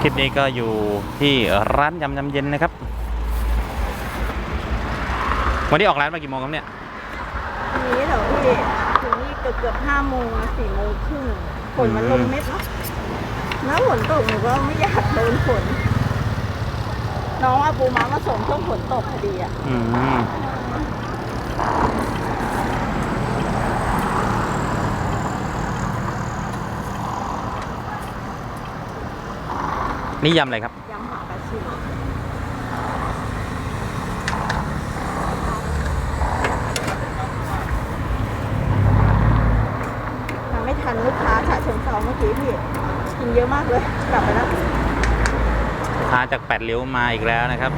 คลิปนี้ก็อยู่ที่ร้านยำยำเย็นนะครับ วันนี้ออกร้านมากี่โมงครับเนี่ยอันนี้เหรอพี่ถึงนี่เกือบเกือบห้าโมงสี่โมงครึ่งฝนมันลงเม็ดเนาะแล้วฝนตกหนูก็ไม่อยากโดนฝน น้องอาปูมามาส่งช่วงฝนตกพอดีอะ นี่ยำอะไรครับ ยำหากระชิมทำไม่ทันลูกค้าฉะเชิงเซาเมื่อกี้พี่ กินเยอะมากเลย กลับไปแล้วพาจากแปดริ้วมาอีกแล้วนะครับ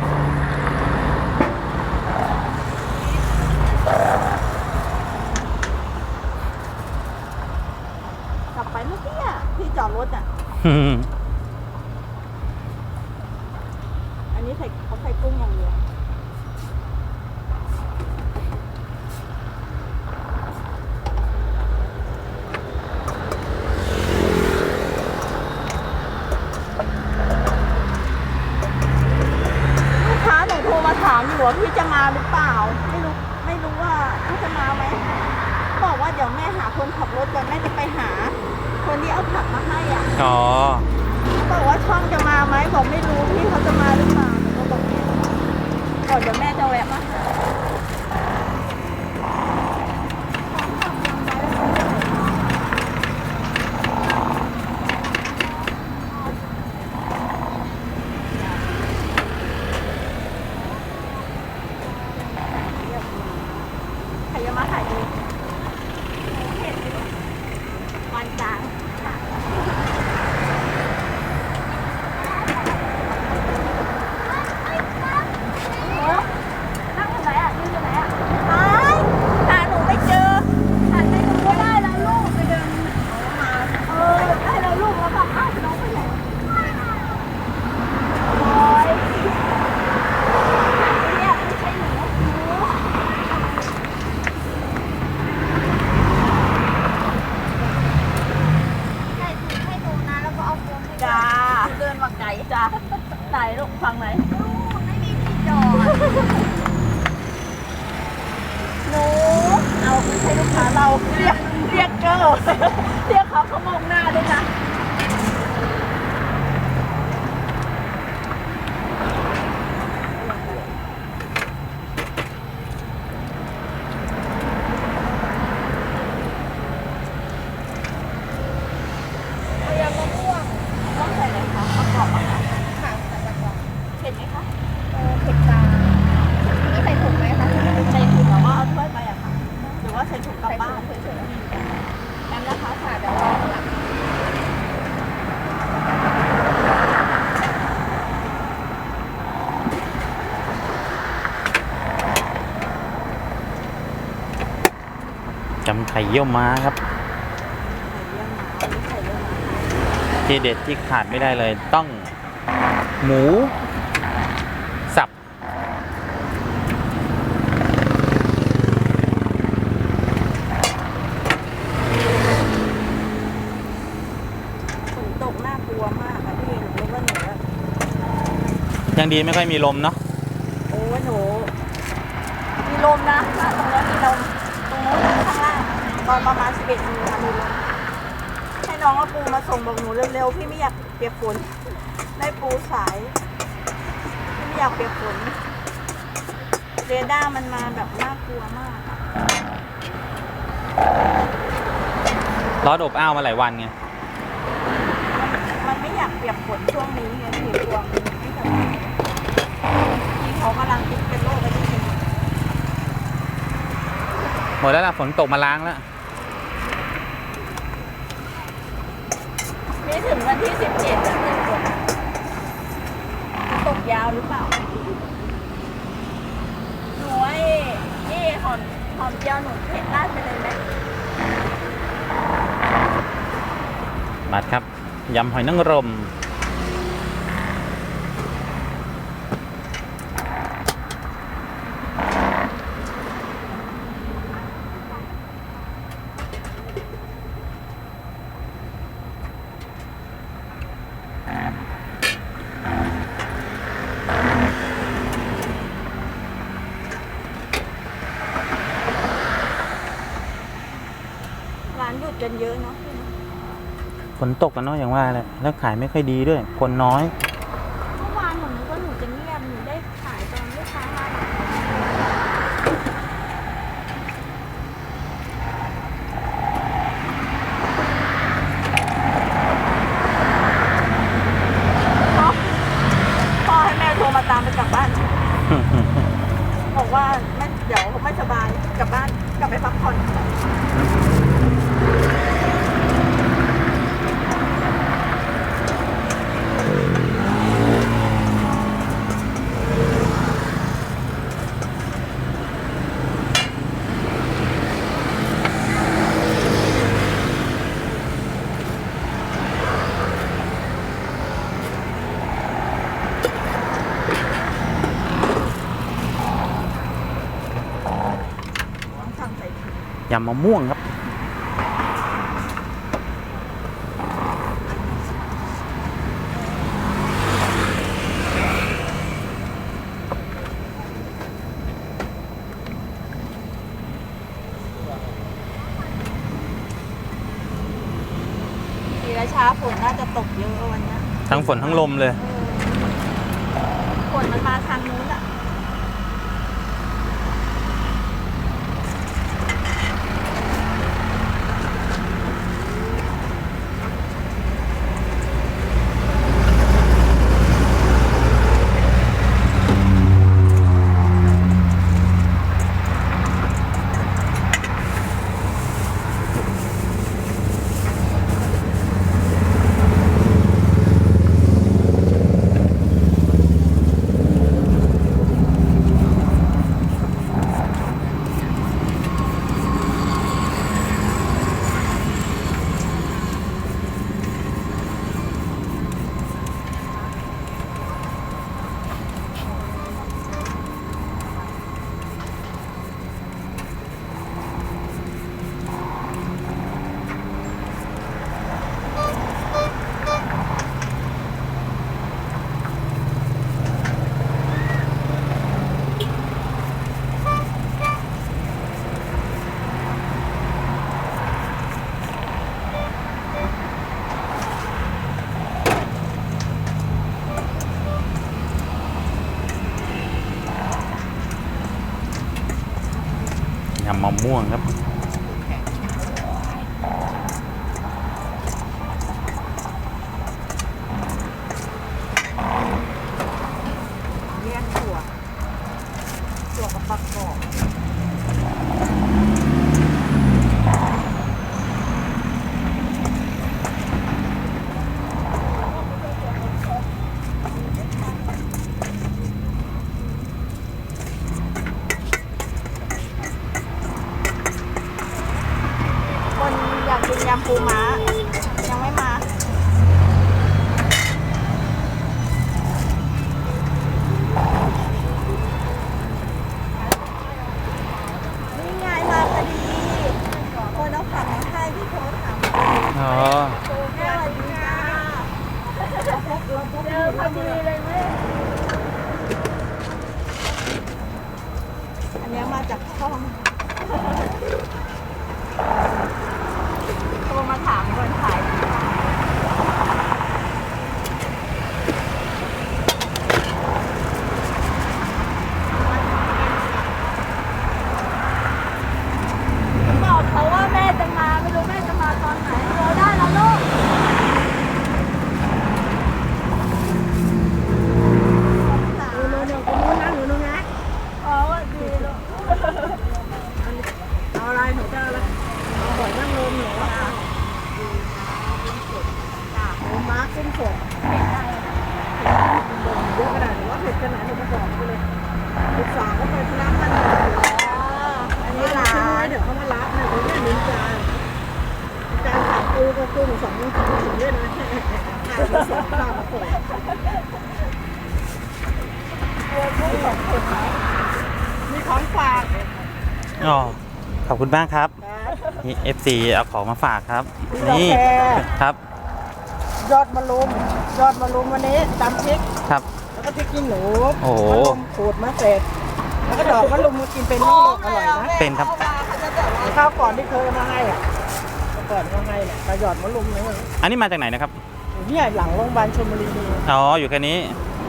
กลับไปเมื่อกี้อะที่จอดรถอะ อันนี้ใส่เขาใส่กุ้งอย่างเดียว ลูกค้าหนูโทรมาถามอยู่ว่าพี่จะมาหรือเปล่า ไม่รู้ไม่รู้ว่าพี่จะมาไหมบอกว่าเดี๋ยวแม่หาคนขับรถก่อนแม่จะไปหา คนที่เอาผักมาให้อะ อ๋อ บอกว่าช่องจะมาไหมบอกไม่รู้พี่เขาจะมาหรือเปล่าหนูก็บอกแม่ก่อนเดี๋ยวแม่จะแวะมาหาใครจะมาขายดีวันจันทร์นั่งตรงไหนอะยืนตรงไหนอะหายหาหนูไม่เจอหันไปดูก็ได้แล้วลูกไปเดินมาเออได้แล้วลูกแล้วก็อ้าวน้องไปไหนโอ้ยเนี่ยไม่ใช่หนูหนู ใส่ถุงให้หนูนะแล้วก็เอาโฟมให้ จ้าเดินมาไกลจ้าไหนลูกฟังไหน ลูกไม่มีที่จอด หนูเอาไม่ใช่ลูกค้าเราเรียกเรียกเกอร์เรียกเขาเขามองหน้าด้วยนะเอายำมะม่วงต้องใส่อะไรคะประกอบอาหาร ค่ะใส่ตะกร้อ เผ็ดไหมคะ เออเผ็ดกลางนี่ใส่ถุงไหมคะ ใส่ถุงแล้วก็เอาถ้วยไปอะค่ะ หรือว่าใส่ถุงกลับ ใส่ บ้า ถุ น งเฉย แอมนะคะ ๆค่ะเดี๋ยวรอข้างหลัง จำ ไข่เยี่ยวม้าครับ ที่เด็ดที่ขาดไม่ได้เลยต้องหมู สับ ฝนตกน่ากลัวมากอะพี่หนูว่าหนูยังดีไม่ค่อยมีลมเนาะโอ้หนูมีลมนะตรงนี้มีลม ตรงนู้นข้างล่าง ตอนประมาณ 11โมงอะมีลมให้น้องเอาปูมาส่งบอกหนูเร็วๆ พี่ไม่อยากเปียกฝน ได้ปูสาย พี่ไม่อยากเปียกฝน เรดาร์มันมาแบบน่ากลัวมากอะร้อนอบอ้าวมาหลายวันไง มันไม่อยากเปียกฝนช่วงนี้ไงพี่กลัวมันไม่สบายที่เขากำลังติดเป็นโรคอะไรที่ หมดแล้วล่ะฝนตกมาล้างแล้ว ไม่ถึงวัน ที่สิบเจ็ดจะเป็นฝนตกยาวหรือเปล่า หนูไอ้นี่หอมหอมเจียวหนูเผ็ดราดไปเลยไหมมาครับยำหอยนางรม กันเยอะเนาะ ฝนตกกันเนาะอย่างว่าแหละแล้วขายไม่ค่อยดีด้วย คนน้อย เมื่อวานหนูนึกว่าหนูจะเงียบหนูได้ขายตอนลูกค้ามาพ่อพ่อให้แม่โทรมาตามไปกลับบ้าน บอกว่าไม่เดี๋ยวไม่สบายกลับบ้านกลับไปพักผ่อน ต้องทำใส่ ถุงยำมะม่วงครับ ทีละช้าฝนน่าจะตกเยอะวันเนี้ยทั้งฝนทั้งลมเลยเออฝนมันมาทางนู้นอะ ยำ ม่วงครับ คุณมากครับนี่ FC เอาของมาฝากครับ นี่ครับยอดมะลุม ยอดมะลุมวันนี้ตำพริก ครับ แล้วก็พริกขี้หนูโอ้โห มะลุมขูดมะเสร็จ แล้วก็ดอกมะลุมมากินเป็นนี่อร่อยนะเป็นครับ ข้าวก่อนที่เคยมาให้อะก่อนเขาให้เนี่ยกระหยอดมะลุมเนี่ยอันนี้มาจากไหนนะครับอยู่เนี่ยหลังโรงพยาบาลชลบุรีนี่อ๋ออยู่แค่นี้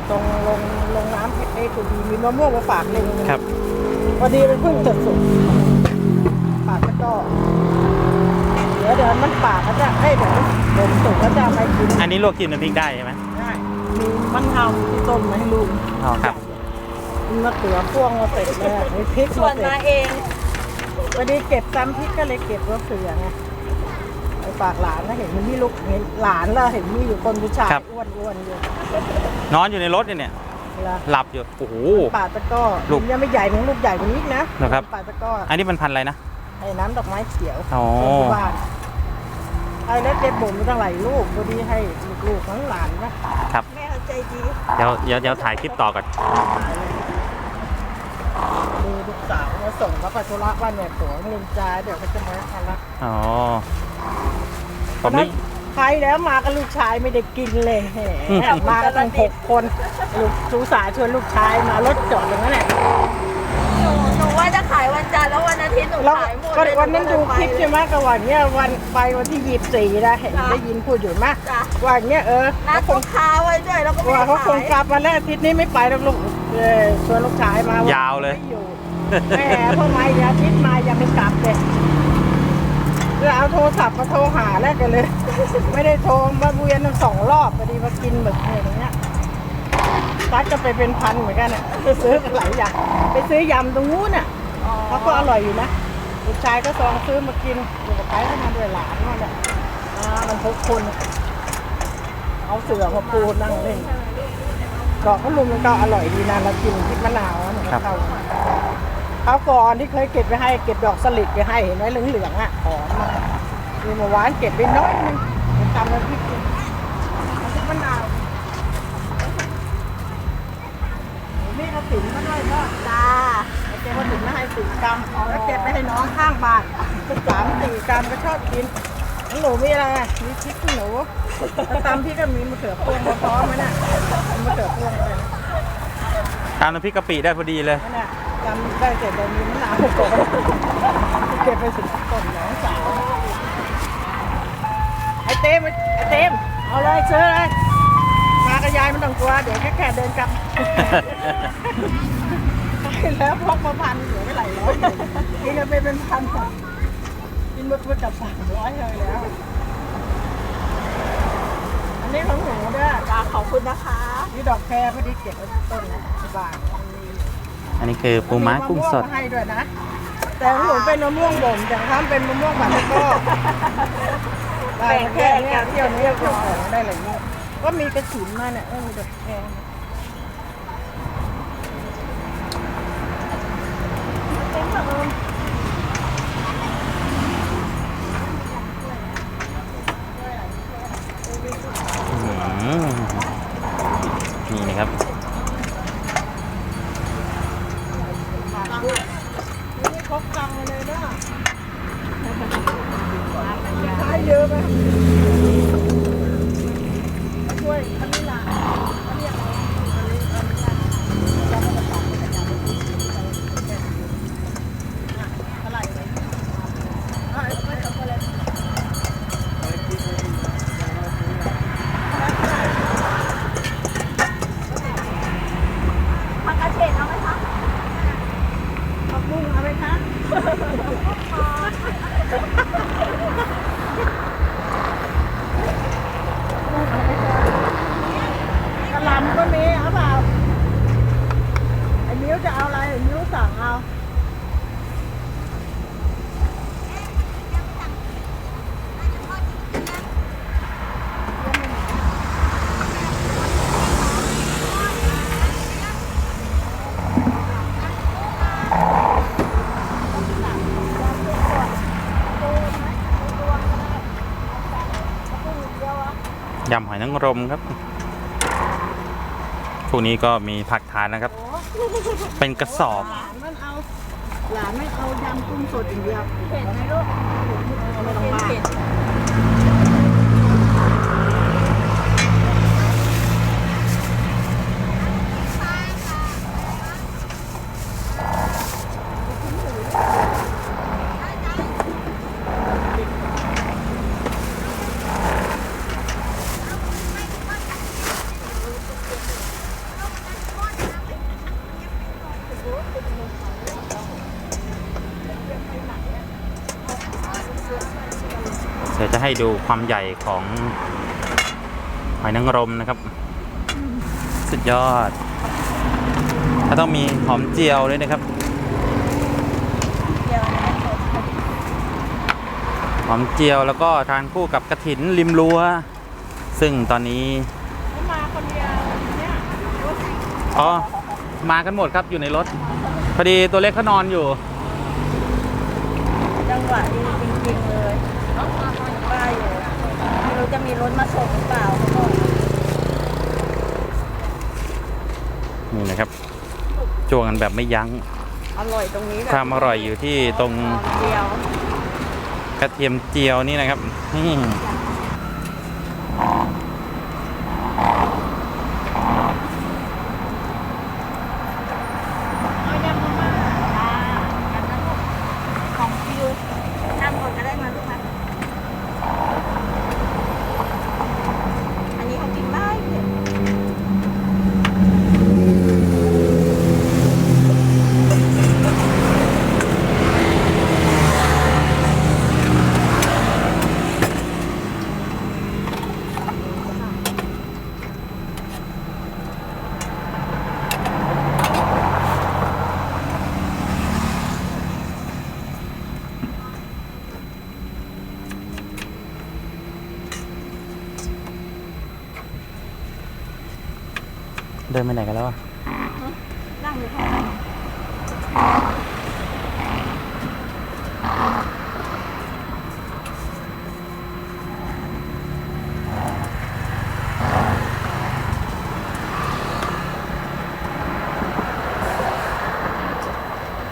ตรงลงลงน้ำเอ้กุดีมีมะม่วงมาฝากหนึ่งครับ พอดีเป็นเพิ่งสดสุกฝากแล้วก็ เดี๋ยวเดี๋ยวมันฝากก็จะให้เดี๋ยวผมสุกก็จะเอาไปกินอันนี้ลวกจิ้มน้ำพริกได้ใช่ไหมได้มีมะนาวที่ต้มมาให้ลุงอ๋อครับ มีมะเขือพ่วงมาเสร็จแล้วมีพริกส่วมานเสร็มาจเองพอดีเก็บซ้ำพริกก็เลยเก็บมะเขือไงไปฝากหลานนะเห็นมันมีลูกเห็นหลานแล้วเห็นมีอยู่คนผู้ชายครับ อ้วนๆอยู่นอนอยู่ในรถเนี่ยเวลาหลับอยู่โอ้โห ป่าตะกร้อลูกมันยังไม่ใหญ่เหมือนลูกใหญ่กว่านี้อีกนะเหรอครับ ป่าตะกร้ออันนี้มันพันธุ์อะไรนะไอ้น้ำดอกไม้เขียวอ๋อคนที่บ้าน ไอ้แล้วเจ็บบ่มตั้งหลายลูกพอดีให้ลูกๆทั้งหลานนะครับ แม่เขาใจดีเดี๋ยวเดี๋ยวเดี๋ยวถ่ายคลิปต่อก่อนดูลูกสาวมาส่งมาปัจจุระบ้านเนี่ยผัวเงินจ้าเดี๋ยวเขาจะมาทำละอ๋อผมนี่ใครแล้วมากับลูกชายไม่ได้กินเลยแหอืมมมากันตั้งหกคนลูกสูสาห์ชวนลูกชายมารถจอดอย่างนั้นแหละหนูหนู ว่าจะขายวันจันทร์แล้ววันอาทิตย์หนูแล้วขายหมดก็เลยวันนั้นดูคลิปใช่ไหมก็วันเนี้ยวันไปวันที่ยี่สิบสี่นะเห็นจ้ะได้ยินพูดอยู่มะจ้ะวันเนี้ยเออนัดเขาคลูงกค้าไว้ด้วยแล้วก็ไม่ว่าได้เขาคงขายกลับมาแล้วอาทิตย์นี้ไม่ไปแล้วลูกเออชวนลูกชายมายาวเลย ไม่อยู่แหมพอมาอีกอาทิตย์มายังไม่กลับเลยแล้วเอาโทรศัพท์มาโทรหาแล้วกันเลย ไม่ได้โทรมาเวียนทั้งสองรอบพอดีมากินหมึกเนี่ยอย่างเงี้ย ซัดก็ไปเป็นพันเหมือนกันอะไปซื้อกันหลายอย่างไปซื้อยำตรงนู้นอะเขาก็อร่อยอยู่นะลูกชายก็ซองซื้อมากินอยู่กับไปก็มาด้วยหลานมาเนี่ยอ่ามันทุกคนอะเอาเสือมาปูนั่งเล่นดอกก็ลุมมันก็อร่อยดีนะแล้วกินพริกมะนาวอะมันครัก็บเข้าเขาวก่อนที่เคยเก็บไปให้เก็บดอกสลิดไปให้เห็นไหมเหลืองๆอะหอมมากมีเมื่อวานเก็บไปน้อยนึงไปทำน้ำพริกกินเอาพริกมะนาว นี่เขาติ๋มมาด้วยก็จ้าเก็บมาถึงมาให้สี่กรัมแล้วเก็บไปให้น้องข้างบ้านสามสี่กรัมก็ชอบกินน้องหนูมีอะไรอะมีพริกขี้หนูแล้วตำพี่ก็มีมะเขือพวงมาพร้อมไหมน่ะมีมะเขือพวงเลยนะตามน้ำพริกกะปิได้พอดีเลยนั่นน่ะจำได้เสร็จเลยมีมะนาวก่อนเก็บไปสิบต้นน้องสาวไอ้เต้มไอ้เต้มเอาเลยเชิญเลยมา กับยายไม่ต้องกลัว เดี๋ยวแค่แค่เดินกลับไปแล้วพกมาพันเหลือไม่หลายร้อยอยู่กินกันไปเป็นพันอะกินมึกมึกกับสามร้อยเลยแล้ว อันนี้ของหนูด้วยจ้าขอบคุณนะคะนี่ดอกแครพอดีเก็บไว้ต้นนะที่บ้านอันนี้คือปูม้ากุ้งสดมะม่วมาให้ด้วยนะ แต่ของหนูเป็นมะม่วงบ่มแต่ถ้าเป็นมะม่วงแบบนี้ก็ได้แค่เนี้ยเที่ยวนี้ก็ของได้หลายลูก ก็มีกระสุนมาเนี่ยเออมีดอกแทง ยำหอยนางรมครับพวกนี้ก็มีผักทานนะครับ เป็นกระสอบ หลานมันเอาหลานไม่เอายำกุ้งสดอย่างเดียวเห็นไหมลูกไม่ต้องมาี๋ยวจะให้ดูความใหญ่ของหอยนางรมนะครับ สุดยอด ถ้าต้องมีหอมเจียวด้วยนะครับหอมเจียวแล้วก็ทานคู่กับกระถินริมรั้ว ซึ่งตอนนี้มาคนเดียวเนี่ยอ๋อมากันหมดครับอยู่ในรถ พอดีตัวเล็กเขานอนอยู่ จังหวะดีจริงๆเลย จะมีรถมาส่งหรือเปล่าเขาบอกนี่นะครับจ้วงกันแบบไม่ยั้ง อร่อยตรงนี้แหละความอร่อยอยู่ที่ตรงเดียวกระเทียมเจียวนี่นะครับนี่เอายำมาม่าอ่ายำน้ำลูกของฟิวนั่งก่อนก็ได้มาลูกมาอันนี้เขากินได้เนี่ย เดินไปไหนกันแล้วอะนั่งอยู่ข้างหลัง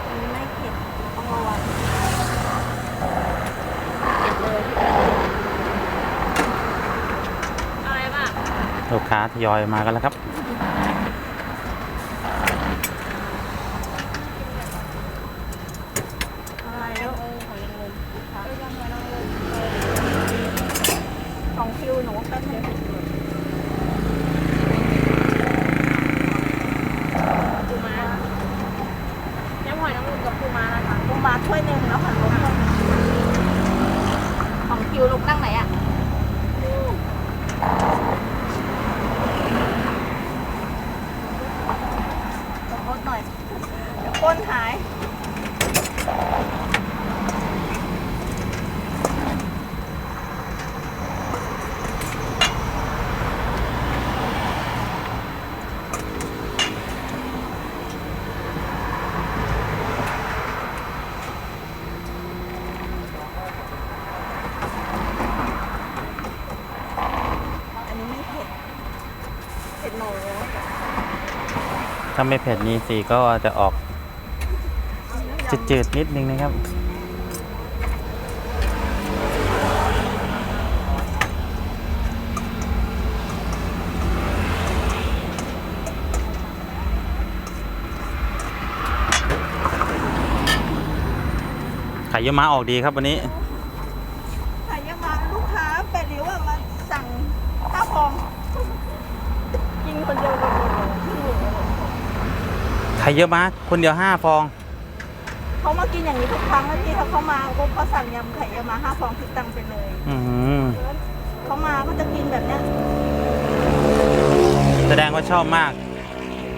อันนี้ไม่เผ็ดต้องระวังเผ็ดเลยอะไรบ้าง ลูกค้าทยอยมากันแล้วครับ อะไรแล้วของคิวหนูแป๊บนึงปูม้า น้ำหอยนางรมกับปูม้านะคะ ปูม้าถ้วยหนึ่งแล้วผัดรวมถ้วยหนึ่ง ของคิวลูกนั่งไหนอะ ขอโทษหน่อย เดี๋ยวก้นหาย อันนี้ไม่เผ็ด เผ็ดหนูถ้าไม่เผ็ดนี้สีก็จะออกจืดๆนิดนึงนะครับ ไข่เยอะม้าออกดีครับวันนี้ ขายยังมาลูกค้าเป็ดหรือว่ามาสั่งข้าวพอง กินคนเดียวเลย ไข่เยอะม้าคนเดียวห้าฟอง เขามากินอย่างนี้ทุกครั้งแล้วที่เขาเข้ามาปุ๊บเขาสั่งยำไข่ยำมาห้าฟองคิดตังค์ไปเลยอืมเขามาก็จะกินแบบเนี้ยแสดงว่าชอบมาก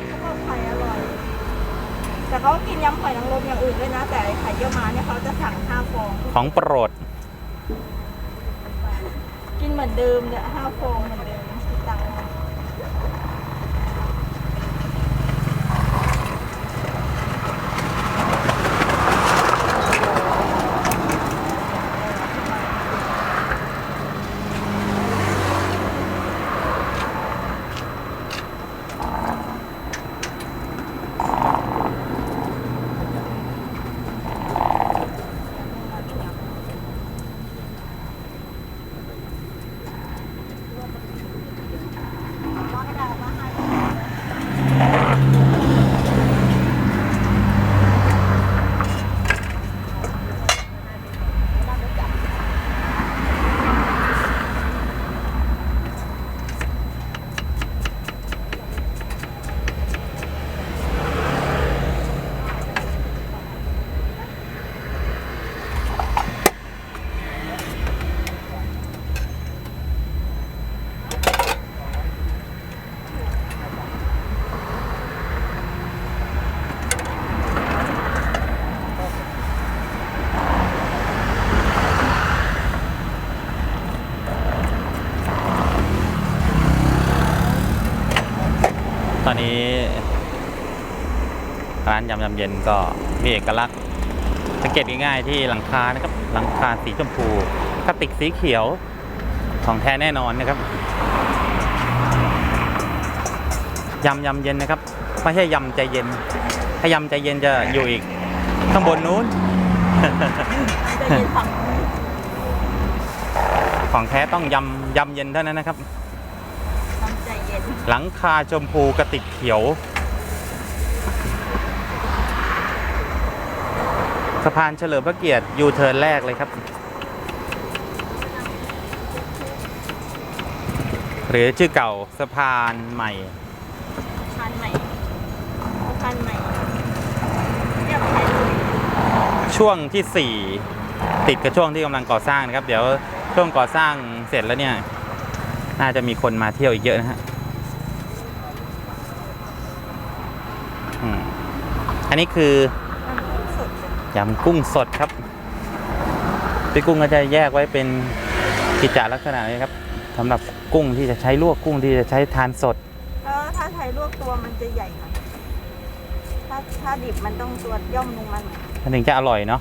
เขาบอกไข่อร่อย แต่เขากินยำไข่นางรมอย่างอื่นด้วยนะ แต่ไอ้ไข่เยี่ยวม้าเนี่ยเขาจะสั่งห้าฟอง ของโปรด กินเหมือนเดิมเนี่ยห้าฟองเหมือนเดิม ก็ได้ ตอนนี้ ร้านยำยำเย็นก็มีเอกลักษณ์ สังเกตง่ายๆที่หลังคานะครับ หลังคาสีชมพูกระติกสีเขียวของแท้แน่นอนนะครับยำยำเย็นนะครับ ไม่ใช่ยำใจเย็น ถ้ายำใจเย็นจะอยู่อีก ข้างบนนู้นจะเย็นฝั่งของแท้ต้องยำยำเย็นเท่านั้นนะครับน้ำใจเย็น หลังคาชมพูกระติกเขียว สะพานเฉลิมพระเกียรติยูเทิร์นแรกเลยครับ หรือชื่อเก่าสะพานใหม่พันใหม่พันใหม่เรียบไทยเลยช่วงที่ 4 ติดกับช่วงที่กำลังก่อสร้างนะครับ เดี๋ยวช่วงก่อสร้างเสร็จแล้วเนี่ย น่าจะมีคนมาเที่ยวอีกเยอะนะฮะอืม อันนี้คือมันสดเลยยำกุ้งสดครับพี่กุ้งก็จะแยกไว้เป็นกิจจลักษณะนี้ครับสำหรับกุ้งที่จะใช้ลวกกุ้งที่จะใช้ทานสด แล้วถ้าใช้ลวกตัวมันจะใหญ่หน่อยถ้าถ้าดิบมันต้องตัวย่อมลงมาหน่อยมันถึงจะอร่อยเนาะ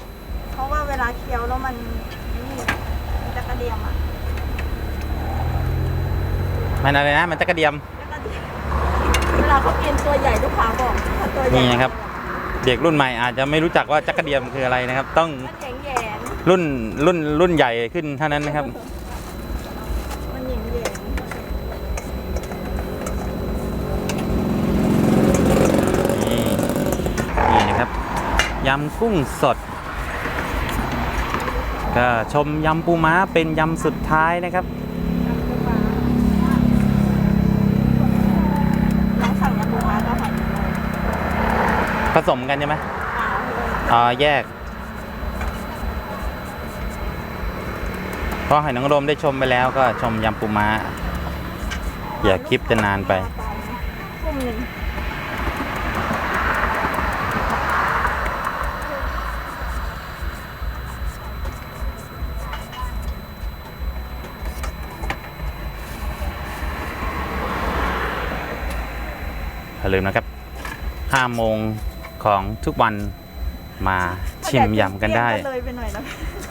เพราะว่าเวลาเคี้ยวแล้วมันนี่มันจะกระเดียมอะมันอะไรนะ มันจะกระเดียมจะกระเดียมเวลาเขากินตัวใหญ่ลูกค้าบอกถ้าตัวใหญ่นี่นะครับ เด็กรุ่นใหม่อาจจะไม่รู้จักว่าจักระเดียมคืออะไรนะครับ ต้องมันแหยงแหยงรุ่นรุ่นรุ่นใหญ่ขึ้นเท่านั้นนะครับ มันแหยงแหยงนี่นี่นะครับยำกุ้งสด ก็ชมยำปูม้าเป็นยำสุดท้ายนะครับ น้องสั่งยำปูม้าก็หอยนางรม ผ สมกันใช่ไหมอ่าเลยอ๋อแยก เพราะหอยนางรมได้ชมไปแล้วก็ชมยำปูม้า อย่าคลิปจะนานไปทุ่มหนึ่งอย่าลืมนะครับ5โมง ของทุกวันมาชิมยำกันได้ เลยไปหน่อยนะ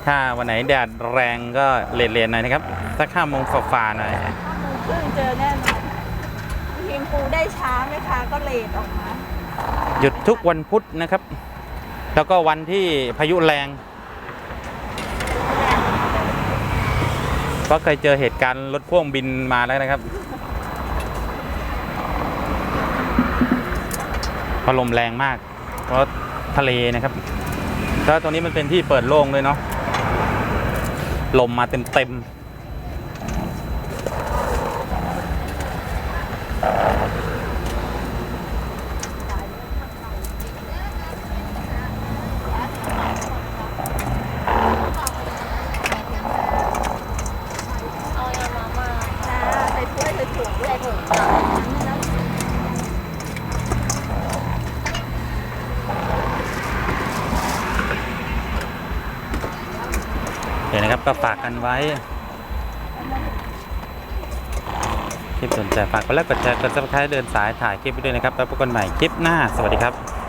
ถ้าวันไหนแดดแรงก็เลนๆหน่อยนะครับสักห้าโมงฝ่าๆหน่อยห้าโมงครึ่งเจอแน่นอนทีมปูได้ช้าไหมคะก็เลทออกมา หยุดทุกวันพุธนะครับ แล้วก็วันที่พายุแรง ก็เคยเจอเหตุการณ์รถพ่วงบินมาแล้วนะครับเพราะลมแรงมาก เพราะทะเลนะครับแล้วตรงนี้มันเป็นที่เปิดโล่งด้วยเนาะลมมาเต็มเต็ม จ้าใส่ถ้วยใส่ถุงด้วยถุง เดี๋ยวนะครับก็ฝาก กันไว้คลิปสนใจฝากกดไลค์กดแชร์กดซับสไครต์เดินสายถ่ายคลิปไปด้วยนะครับ แล้วพบกันใหม่คลิปหน้า สวัสดีครับ